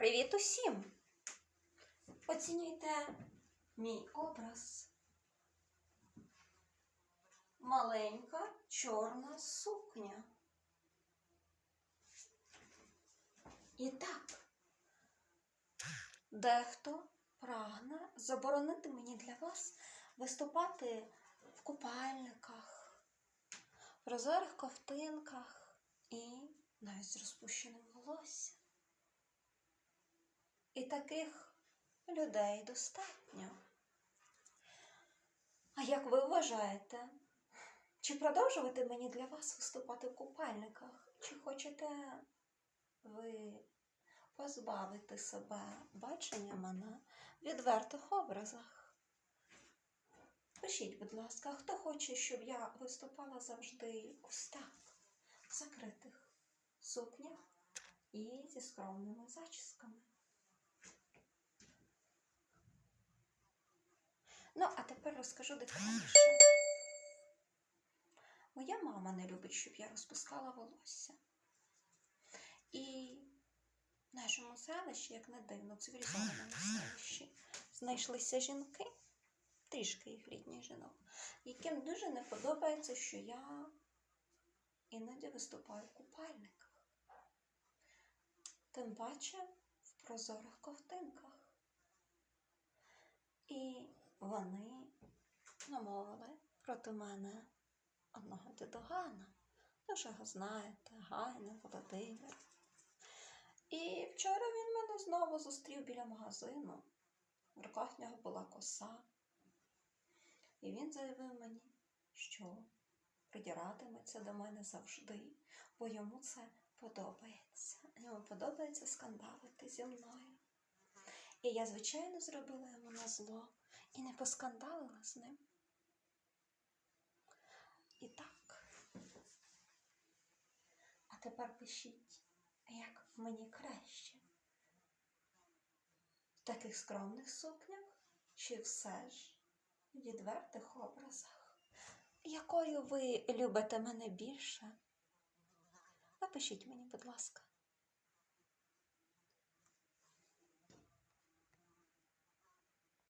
Привіт усім! Оцінюйте мій образ. Маленька чорна сукня. І так, дехто прагне заборонити мені для вас виступати в купальниках, в прозорих ковтинках і навіть з розпущеним волоссям. І таких людей достатньо. А як ви вважаєте, чи продовжувати мені для вас виступати в купальниках? Чи хочете ви позбавити себе бачення мене в відвертих образах? Пишіть, будь ласка, хто хоче, щоб я виступала завжди ось так, в закритих сукнях і зі скромними зачісками. Ну, а тепер розкажу детальніше. Моя мама не любить, щоб я розпускала волосся. І в нашому селищі, як не дивно, цивілізованому селищі, знайшлися жінки, трішки їх літніх жінок, яким дуже не подобається, що я іноді виступаю в купальниках. Тим паче в прозорих ковтинках. І вони намовили проти мене одного дідогана. Ви ж його знаєте, Гайна, Володимир. І вчора він мене знову зустрів біля магазину. В руках в нього була коса. І він заявив мені, що придиратиметься до мене завжди, бо йому це подобається. Йому подобається скандалити зі мною. І я, звичайно, зробила йому на зло і не поскандалила з ним. І так. А тепер пишіть, як мені краще. В таких скромних сукнях чи все ж в відвертих образах? Якою ви любите мене більше? Напишіть мені, будь ласка.